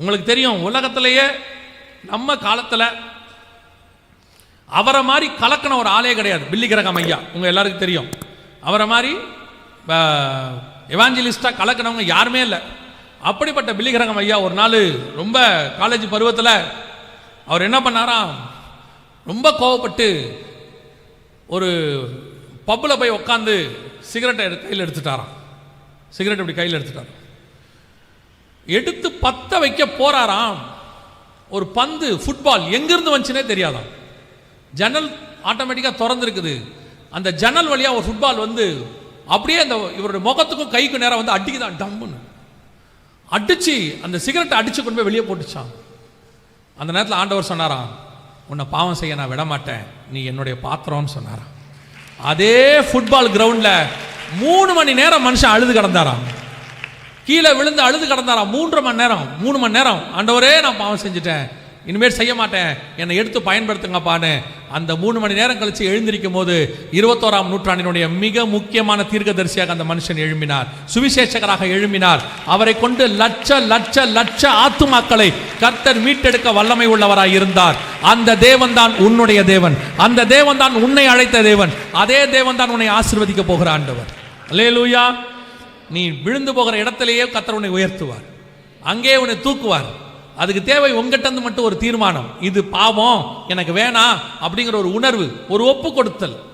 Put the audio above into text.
உங்களுக்கு தெரியும் உலகத்திலேயே நம்ம காலத்தில் அவரை மாதிரி கலக்கின ஒரு ஆளே கிடையாது. பில்லி கிரகம் ஐயா உங்கள் எல்லாருக்கும் தெரியும். அவரை மாதிரி எவாஞ்சலிஸ்டாக கலக்கினவங்க யாருமே இல்லை. அப்படிப்பட்ட பில்லி கிரகம் ஐயா ஒரு நாள் ரொம்ப காலேஜ் பருவத்தில் அவர் என்ன பண்ணாராம் ரொம்ப கோவப்பட்டு ஒரு பப்பில் போய் உட்காந்து சிகரெட்டை கையில் எடுத்துட்டாராம். சிகரெட் இப்படி கையில் எடுத்துட்டாராம். எடுத்து பத்த வைக்க போறாராம். ஒரு பந்து ஃபுட்பால் எங்கிருந்து வந்துச்சுனே தெரியாதாம். ஜன்னல் ஆட்டோமேட்டிக்காக திறந்துருக்குது. அந்த ஜன்னல் வழியாக ஒரு ஃபுட்பால் வந்து அப்படியே அந்த இவருடைய முகத்துக்கும் கைக்கும் நேரம் வந்து அடிக்குதான் டம்முன்னு. அடிச்சு அந்த சிகரெட்டை அடித்து கொண்டு போய் வெளியே போட்டுச்சான் அந்த நேரத்தில் ஆண்டவர் சொன்னாராம் உன்னை பாவம் செய்ய நான் விட மாட்டேன் நீ என்னுடைய பாத்திரம்னு சொன்னாராம். அதே ஃபுட்பால் கிரவுண்டில் மூணு மணி நேரம் மனுஷன் அழுது கிடந்தாராம். கீழே விழுந்து அழுது கிடந்தாராம். மூன்று மணி நேரம் மூணு மணி நேரம். ஆண்டவரே நான் பாவம் செஞ்சுட்டேன். இனிமேல் செய்ய மாட்டேன். என்னை எடுத்து பயன்படுத்துங்கப்பான்னு அந்த மூணு மணி நேரம் கழிச்சு எழுந்திருக்கும் போது இருபத்தோராம் நூற்றாண்டினுடைய மிக முக்கியமான தீர்க்கதரிசியாக அந்த மனுஷன் எழும்பினார். சுவிசேஷகராக எழும்பினார். அவரை கொண்டு லட்ச லட்ச லட்ச ஆத்துமாக்களை கர்த்தர் மீட்டெடுக்க வல்லமை உள்ளவராய் இருந்தார். அந்த தேவன் தான் உன்னுடைய தேவன். அந்த தேவன் தான் உன்னை அழைத்த தேவன். அதே தேவன் தான் உன்னை ஆசிர்வதிக்க போகிற ஆண்டவர். அல்லேலூயா. நீ விழுந்து போகிற இடத்திலேயே கத்தர் உன்னை உயர்த்துவார். அங்கே உன்னை தூக்குவார். அதுக்கு தேவை உங்ககிட்ட மட்டும் ஒரு தீர்மானம். இது பாவம் எனக்கு வேணாம் அப்படிங்கிற ஒரு உணர்வு ஒரு ஒப்பு கொடுத்தல்.